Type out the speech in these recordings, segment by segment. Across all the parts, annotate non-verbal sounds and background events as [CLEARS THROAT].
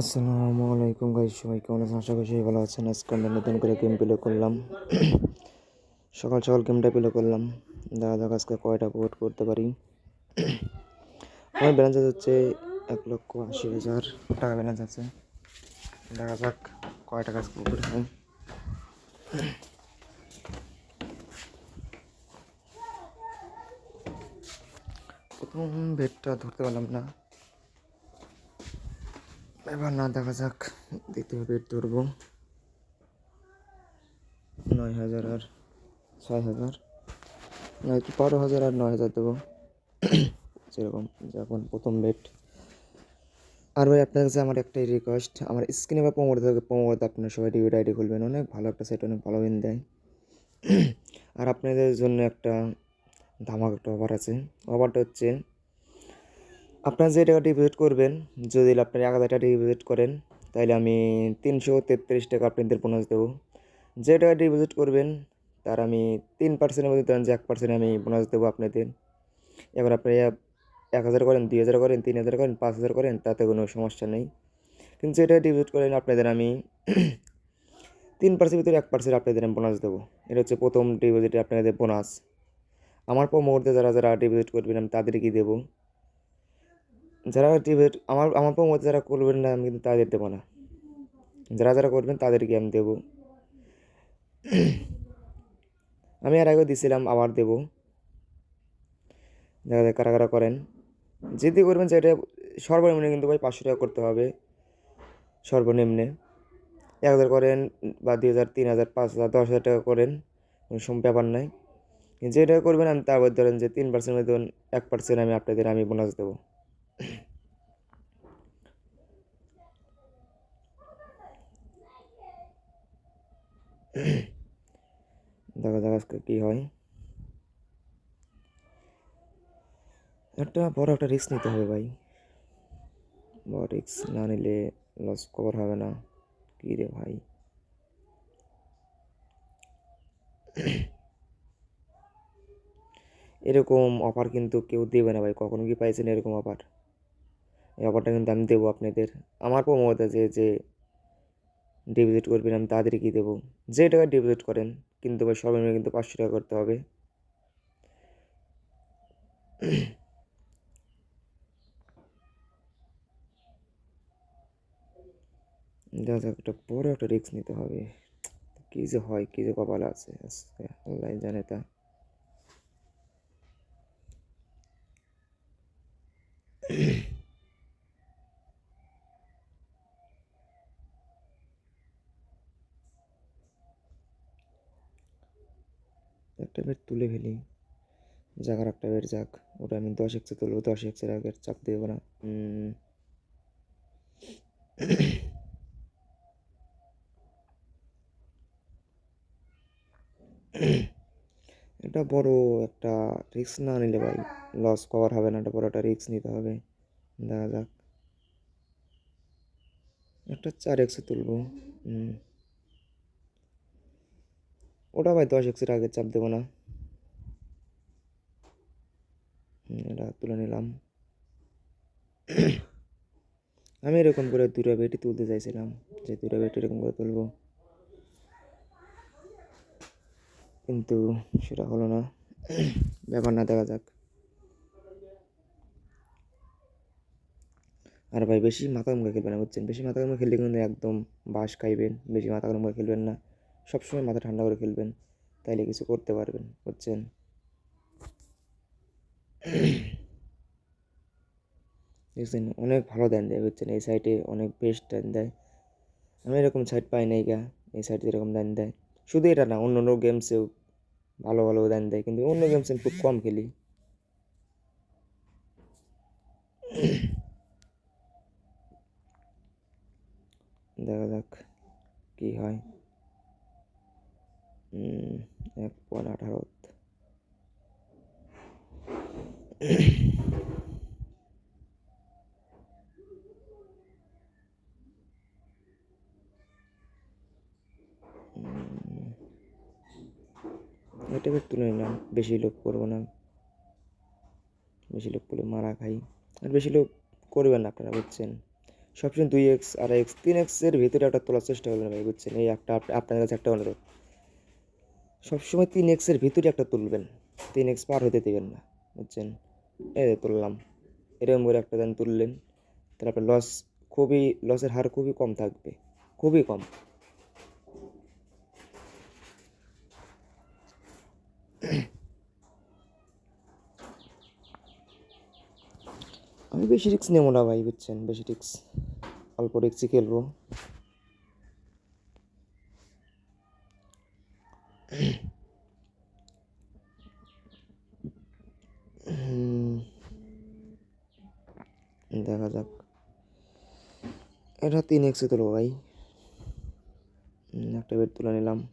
আসসালামু আলাইকুম গাইস সবাই কেমন আছেন? আশা করি সবাই ভালো আছেন। আজকে আমরা নতুন করে গেম প্লে করলাম। সকাল সকাল গেমটা প্লে করলাম। দেখা যাক আজকে কয়টা ভোট করতে পারি। আমার ব্যালেন্স হচ্ছে এক লক্ষ আশি হাজার টাকা ব্যালেন্স আছে। দেখা যাক কয় টাকা আজকে উপরে হয় প্রথম বেডটা ধরতে পারলাম না। এবার না, দেখা যাক দ্বিতীয় বেড ধরবো। নয় হাজার আর ছয় হাজার। নয় বারো হাজার আর নয় হাজার দেবো। যেরকম যখন প্রথম বেড আর ভাই, আপনার কাছে আমার একটাই রিকোয়েস্ট আমার স্ক্রিনে বা প্রমোট থাকে প্রমোট আপনার সবাই ডিভিড আইডি খুলবেন। অনেক ভালো একটা সেট অনেক ভালো উইন দেয়। আর আপনাদের জন্য একটা ধামাক একটা অফার আছে। অফারটা হচ্ছে আপনার যে টাকা ডিপোজিট করবেন, যদি আপনার এক হাজার টাকা ডিপোজিট করেন, তাহলে আমি তিনশো তেত্রিশ টাকা আপনাদের বোনাস দেবো। যে টাকা ডিপোজিট করবেন, তার আমি তিন পার্সেন্টের মধ্যে ধরেন যে এক পার্সেন্ট আমি বোনাস দেবো আপনাদের। এবার আপনি এক হাজার করেন, দুই হাজার করেন, তিন হাজার করেন, পাঁচ হাজার করেন, তাতে কোনো সমস্যা নেই। কিন্তু যেটা ডিপোজিট করেন, আপনাদের আমি তিন পার্সেন্ট ভিতরে এক পার্সেন্ট আপনাদের আমি বোনাস দেবো। এটা হচ্ছে প্রথম ডিপোজিটে আপনাদের বোনাস আমার পর মুহূর্তে যারা যারা ডিপোজিট করবেন, আমি তাদেরকে দেবো। যারা ডিবেট আমার আমার পর মধ্যে যারা করবেন না, আমি কিন্তু তাদের দেবো না। যারা যারা করবেন তাদেরকে আমি দেবো। [CLEARS THROAT] আমি আর আগেও দিছিলাম, আবার দেবো। দেখা যায় কারা কারা করেন যদি করবেন সেটা সর্বনিম্নে কিন্তু ভাই পাঁচশো টাকা করতে হবে। সর্বনিম্নে। এক হাজার করেন বা দুই হাজার, তিন হাজার, পাঁচ হাজার, দশ হাজার টাকা করেন, কোনো সম ব্যাপার নাই। যেটা করবেন আমি তারপর ধরেন যে তিন পার্সেন্ট মধ্যে এক পার্সেন্ট আমি আপনাদের, আমি বোনাস দেবো। দেখা যাক আজকে কী হয়। একটা বড় একটা রিস্ক নিতে হবে ভাই। বড় রিস্ক না নিলে লস কভার হবে না। কী রে ভাই। এরকম অফার কিন্তু কেউ দেবে না ভাই। কখনো কি পাইছেন এরকম অফার এই অফারটা কিন্তু আমি দেবো আপনাদের। আমার প্রমোদ আছে যে ডিপোজিট করবেন, আমি তাদেরকে দেবো? যে টাকা ডিপোজিট করেন, কিন্তু ভাই সর্বনিম্ন কিন্তু পাঁচশো টাকা করতে হবে। যাক একটা বড় একটা রিস্ক নিতে হবে। কী যে হয়, কী যে কপাল আছে, আল্লাহ জানে তা। একটা বেড তুলে ফেলি। যাক আর একটা বেড যাক। ওটা আমি দশ এক্সে তুলবো, দশ এক্সের আগে চাপ দেবো না। এটা বড় একটা রিস্ক না নিলে ভাই লস কভার হবে না। এটা বড় একটা রিস্ক নিতে হবে। দেখা যাক। একটা চার এক্সে তুলবো। হুম ওটা ভাই দশ এক্সের আগে চাপ দেবো না। এটা তুলে নিলাম। আমি এরকম করে দুটো বেটি তুলতে চাইছিলাম, যে দুটো বেটি এরকম করে তুলবো। কিন্তু সেটা হলো না। ব্যাপার না, দেখা যাক। আর ভাই বেশি মাথা মুখে খেলবেন না, বুঝছেন? বেশি মাথা মুখে খেললে কিন্তু একদম বাস খাইবেন, বেশি মাথা মুখে খেলবেন না। সবসময় মাথা ঠান্ডা করে খেলবেন তাইলে কিছু করতে পারবেন, বুঝছেন? দেখছেন, অনেক ভালো দেন দেয়, বুঝছেন? এই সাইডে অনেক বেস্ট দেন দেয়। আমি এরকম সাইড পাই নাই গা, এই সাইডে এরকম দেন দেয়। শুধু এটা না, অন্য অন্য গেমসেও ভালো ভালো দেন দেয়, কিন্তু অন্য গেমস আমি খুব কম খেলি। দেখা যাক কি হয়। এক পয়েন্ট আঠারো। এটা এবার তুলে নিলাম, বেশি লোক করব না। বেশি লোক করলে মারা খাই। আর বেশি লোক করবেন না আপনারা, বুঝছেন? সবসময় দুই এক্স, আড়াই এক্স, তিন এক্সের ভিতরে একটা তোলার চেষ্টা করবেন ভাই, বুঝছেন? এই একটা আপ- আপনার কাছে একটা অনুরোধ। সবসময় তিন এক্সের ভিতরে একটা তুলবেন। তিন এক্স পার হতে দেবেন না, বুঝছেন? যে তুললাম, এরকম করে একটা দেন তুললেন, তাহলে আপনার লস খুবই লসের হার খুবই কম থাকবে, খুবই কম। আমি বেশি রিক্স নেব না ভাই, বুঝছেন? বেশি রিক্স অল্প রিক্সই খেলব। দেখা যাক। এটা তিন এক্সে তোলো ভাই। একটা বেড তুলে নিলাম।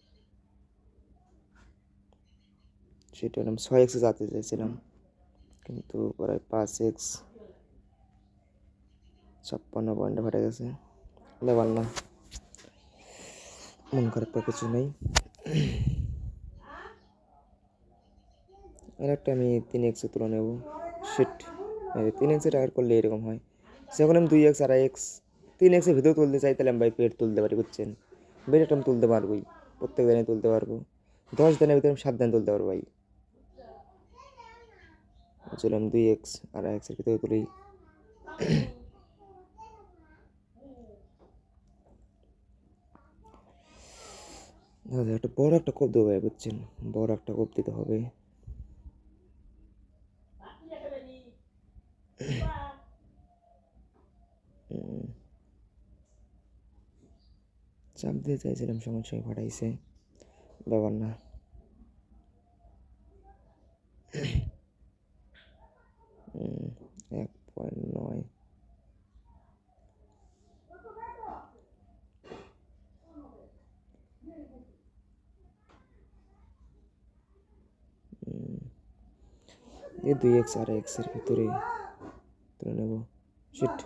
সেটা আমি ছয় এক্সে যেতে চাইছিলাম। কিন্তু প্রায় পাঁচ এক্স ছাপ্পান্ন পয়েন্টে ফেটে গেছে। লেবার না। মন খারাপ কিছু নেই। আর একটা আমি তিন এক্সে তুলে নেব। শিট তিন এক্সে টাকার করলে এরকম হয়। যখন আমি দুই এক্স আড়াই এক্স তিন এক্সের ভিতরে তুলতে চাই তাহলে আমি ভাই পেট তুলতে পারি, বুঝছেন? বেড আমি তুলতে পারবোই, প্রত্যেক দিনে তুলতে পারব। দশ দিনের ভিতরে আমি সাত দিন তুলতে পারব ভাই। চলো আমি দুই এক্স আড়াই এক্সের ভিতরে তুলি। দাদা, একটা বড় একটা কোপ দেবো ভাই, বুঝছেন? বড় একটা কোপ দিতে হবে। চাপ দিয়ে চাইছিলাম, সমস্যায় ফাটাইছে। ব্যাপার না। এক পয়েন্ট নয়। এই দুই এক্স আর এক্সের ভিতরে তুলে নেব। শিট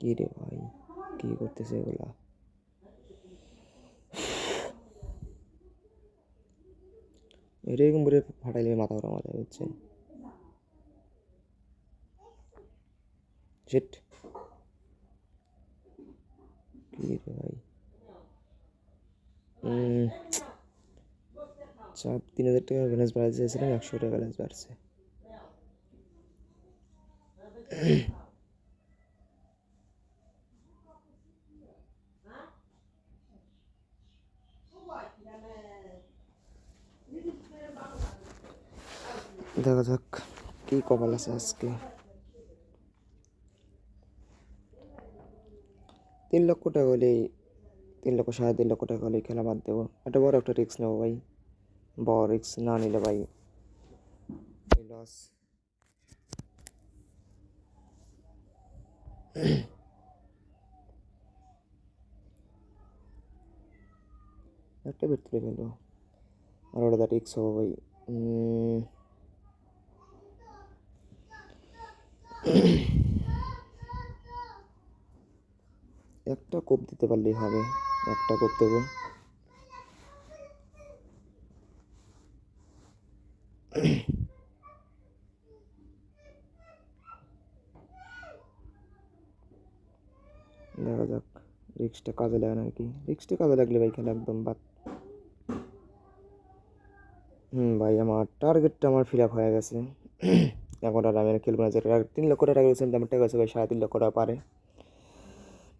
কি রে ভাই কি করতেছে এগুলা এরকম করে ফাটাইলে মাথা গরম মাথায় বুঝছেন শিট কি রে ভাই উম, চাপ তিন হাজার টাকা ব্যালেন্স বাড়াতে চাইছিলাম একশো টাকা ব্যালেন্স বাড়ছে দেখা যাক কি কপাল আছে আজকে তিন লক্ষ টাকা হলেই তিন লক্ষ সাড়ে তিন লক্ষ টাকা হলেই খেলা বাদ দেবো একটা বড় একটা রিস্ক নেব ভাই বড় রিস্ক না নিলে ভাই লস একটা বেড তুলে ফেলব আর ওটা রিক্স হব ভাই [CLEARS THROAT] একটা কোপ দিতে পারলেই হবে, একটা কোপ দেবো। [CLEARS THROAT] দেখা যাক, রিক্সটা কাজে লাগে নাকি? রিক্সটা কাজে লাগলে ভাই খেলা একদম বাদ হুম, ভাই, আমার টার্গেটটা আমার ফিল আপ হয়ে গেছে। [CLEARS THROAT] এখন আর আমি খেলব না, যেটা তিন লক্ষ টাকা গেছিলাম আমার টাকা ভাই সাড়ে তিন লক্ষ টাকা পারে।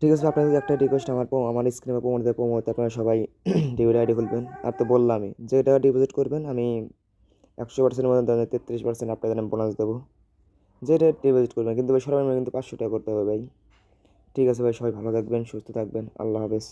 ঠিক আছে, আপনাদের একটা রিকোয়েস্ট আমার আমার স্ক্রিনে প্রমোতে প্রমোতে আপনারা সবাই [CLEARS THROAT] ডিভিড আইডি খুলবেন। আর তো বললামই, যে টাকা ডিপোজিট করবেন, আমি একশো পার্সেন্টের মধ্যে তেত্রিশ পার্সেন্ট আপনাদের আমি বোনাস দেবো। যেটা ডিপোজিট করবেন, কিন্তু ভাই সবাই কিন্তু পাঁচশো টাকা করতে হবে ভাই। ঠিক আছে ভাই, সবাই ভালো থাকবেন, সুস্থ থাকবেন, আল্লাহ হাফেজ।